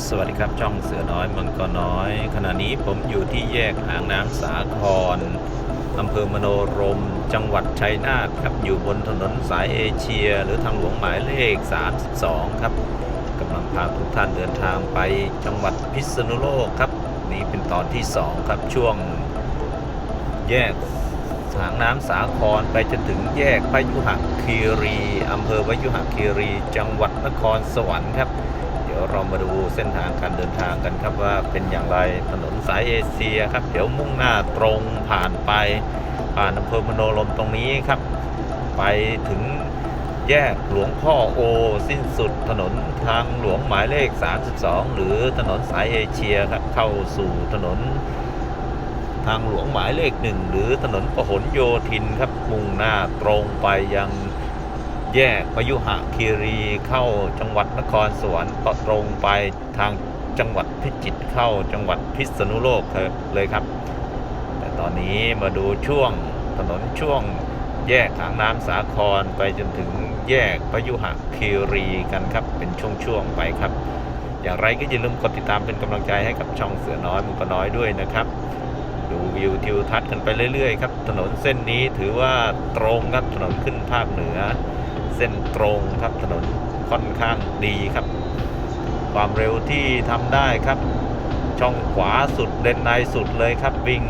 สวัสดีครับช่องเสือน้อยมังกรน้อย ขณะนี้ผมอยู่ที่แยกอ่างน้ำสาครอำเภอมโนรม จังหวัดชัยนาทครับอยู่บนถนนสายเอเชีย หรือทางหลวงหมายเลข 32 ครับกำลังพาทุกท่านเดินทางไปจังหวัดพิษณุโลกครับ นี่เป็นตอนที่ 2 ครับช่วงแยกหางน้ำสาครไปจนถึงแยกพยุหคีรีอำเภอพยุหคีรี จังหวัดนครสวรรค์ครับ ดี๋ยวเรามาดูเส้นทางการเดินทางกันครับว่าเป็นอย่างไรถนนสายเอเชียครับ เดี๋ยวมุ่งหน้าตรงผ่านไป ผ่านอำเภอมโนรมตรงนี้ครับ ไปถึงแยกหลวงพ่อโอ สิ้นสุดถนนทางหลวงหมายเลข 32 หรือถนนสายเอเชียครับเข้าสู่ถนนทางหลวงหมายเลขหนึ่งหรือถนนพหลโยธินครับมุ่งหน้าตรงไปยัง แยกพยุหะคีรีเข้าจังหวัดนครสวรรค์ตรงไปทางจังหวัดพิจิตรเข้าจังหวัดพิษณุโลกเลยครับ แต่ตอนนี้มาดูช่วงถนนช่วงแยกทางน้ำสาครไปจนถึงแยกพยุหะคีรีกันครับ เป็นช่วงๆไปครับ อย่างไรก็อย่าลืมกดติดตามเป็นกำลังใจให้กับช่องเสือน้อยมุกน้อยด้วยนะครับ ดูวิวทิวทัศน์กันไปเรื่อยๆครับ ถนนเส้นนี้ถือว่าตรงครับถนนขึ้นภาคเหนือ เส้นตรงครับถนนค่อนข้างดีครับ ความเร็วที่ทำได้ครับ ช่องขวาสุดเลนในสุดเลยครับ วิ่ง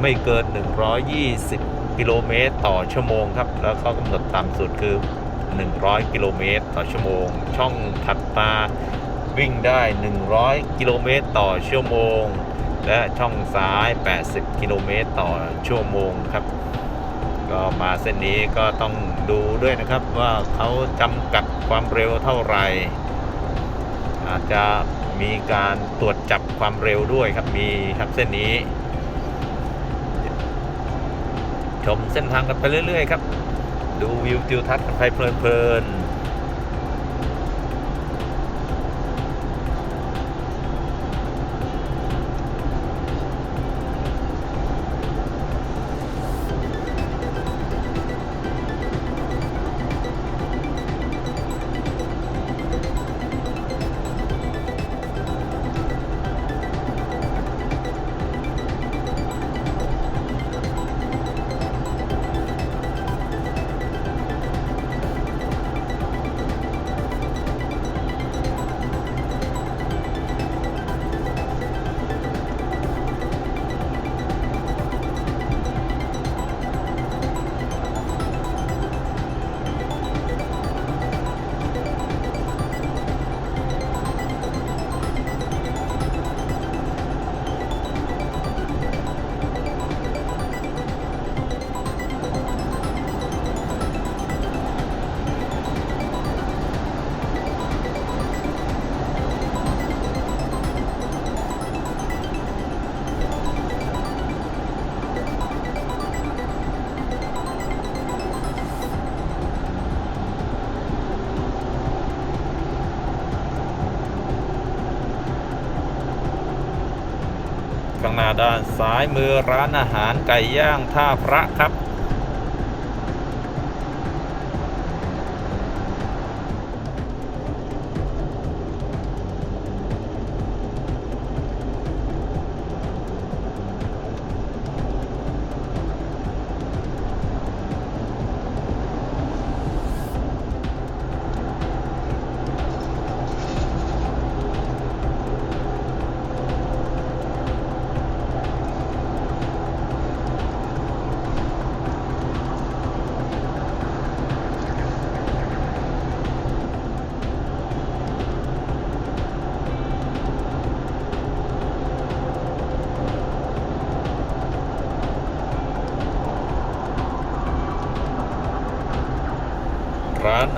ไม่เกิน 120 กิโลเมตรต่อชั่วโมงครับ แล้วเขากำหนดต่ำสุดคือ 100 กิโลเมตรต่อชั่วโมง ช่องถัดมาวิ่งได้ 100 กิโลเมตรต่อชั่วโมง และช่องซ้าย 80 กิโลเมตรต่อชั่วโมงครับ ก็มาเส้นนี้ก็ต้องดูด้วยนะครับว่าเขาจำกัดความเร็วเท่าไหร่ อาจจะมีการตรวจจับความเร็วด้วยครับมีครับเส้นนี้ ชมเส้นทางกันไปเรื่อย ๆ ครับ ดูวิวทิวทัศน์กันไปเพลินๆ มาด้านซ้ายมือร้านอาหารไก่ย่างท่าพระครับ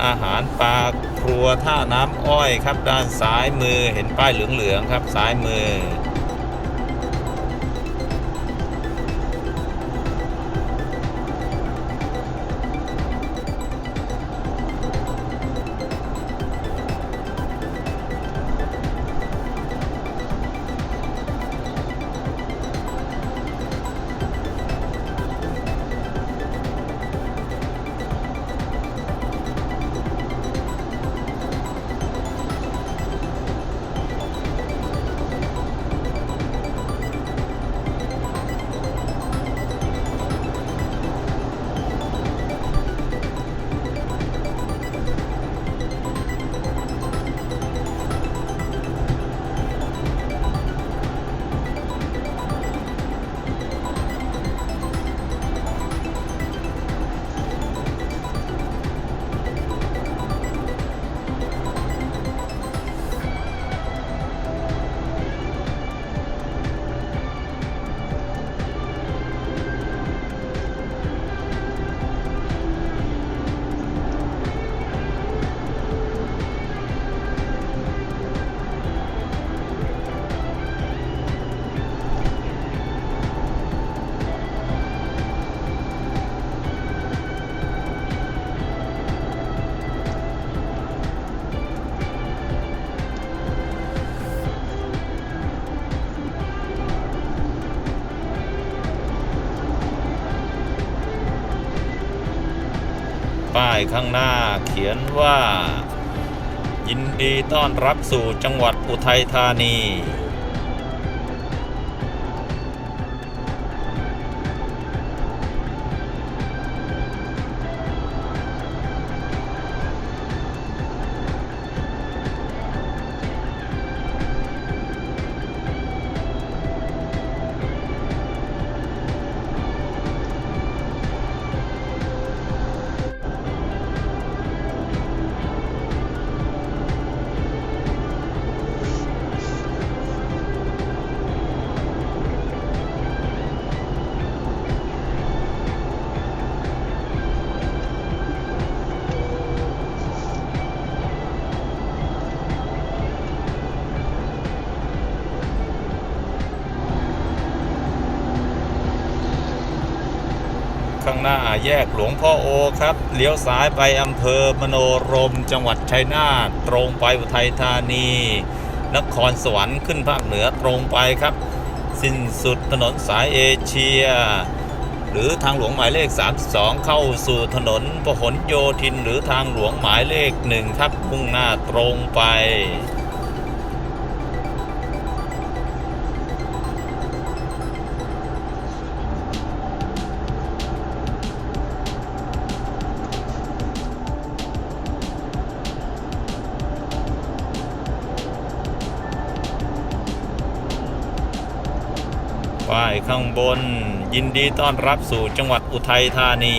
อาหารปลาครัวท่าน้ำอ้อยครับ ด้านซ้ายมือเห็นป้ายเหลืองๆครับซ้ายมือ ข้างหน้าเขียนว่า ยินดีต้อนรับสู่จังหวัดอุทัยธานี ข้างหน้าแยกหลวงพ่อโอครับ เลี้ยวซ้ายไปอำเภอมโนรม จังหวัดชัยนาทตรงไปอุทัยธานี นครสวรรค์ขึ้นภาคเหนือตรงไปครับ สิ้นสุดถนนสายเอเชีย หรือทางหลวงหมายเลข 32 เข้าสู่ถนนพหลโยธิน หรือทางหลวงหมายเลขหนึ่งครับมุ่งหน้าตรงไป ข้างบน ยินดีต้อนรับสู่จังหวัดอุทัยธานี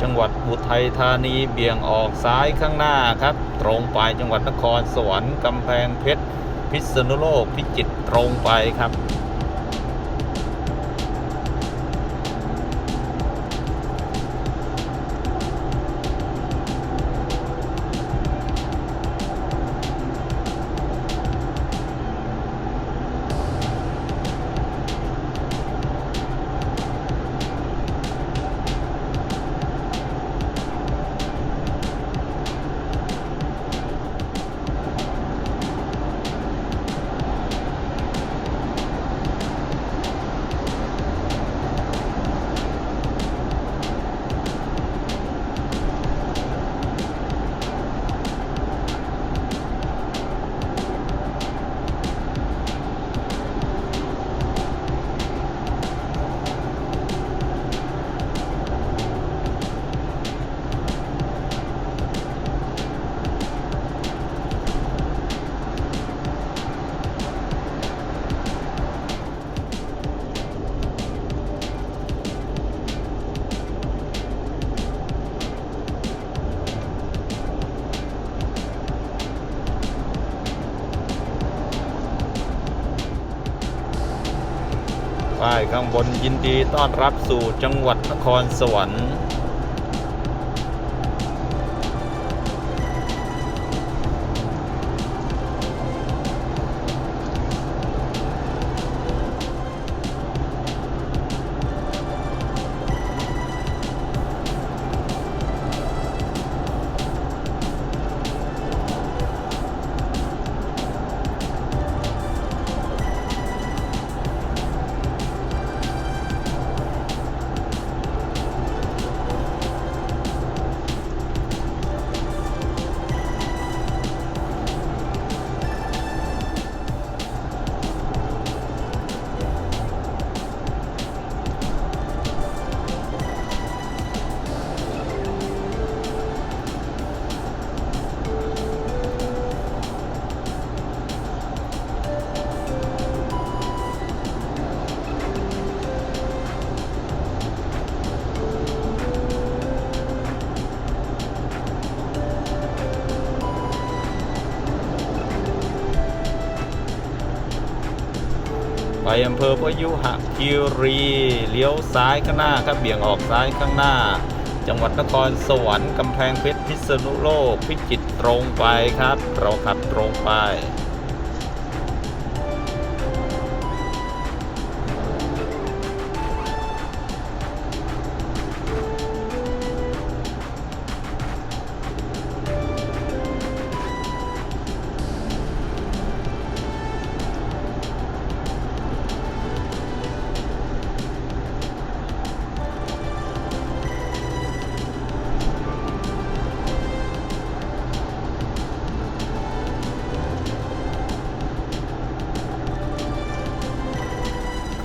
จังหวัดอุทัยธานีเบี่ยงออกซ้ายข้างหน้าครับ ตรงไปจังหวัดนครสวรรค์กำแพงเพชรพิษณุโลกพิจิตรตรงไปครับ ข้างบนยินดีต้อนรับสู่จังหวัดนครสวรรค์ อำเภอพยุหคีรีเลี้ยวซ้ายข้างหน้าครับเบี่ยงออกซ้ายข้างหน้า จังหวัดนครสวรรค์กำแพงเพชรพิษณุโลกพิจิตรตรงไปครับ เราขับตรงไป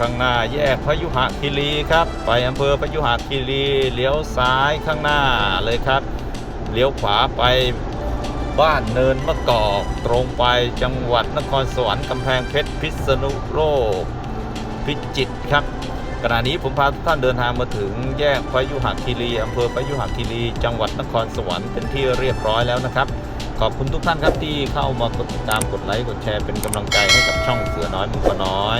ข้างหน้าแยกพยุหคีรีครับ ไปอำเภอพยุหคีรีเลี้ยวซ้ายข้างหน้าเลยครับ เลี้ยวขวาไปบ้านเนินมะกอกตรงไปจังหวัดนครสวรรค์กำแพงเพชรพิษณุโลกพิจิตรครับขณะนี้ผมพาทุกท่านเดินทางมาถึงแยกพยุหคีรีอำเภอพยุหคีรี จังหวัดนครสวรรค์เป็นที่เรียบร้อยแล้วนะครับ ขอบคุณทุกท่านครับที่เข้ามากดติดตามกดไลค์กดแชร์เป็นกำลังใจให้กับช่องเสือน้อยมังกน้อย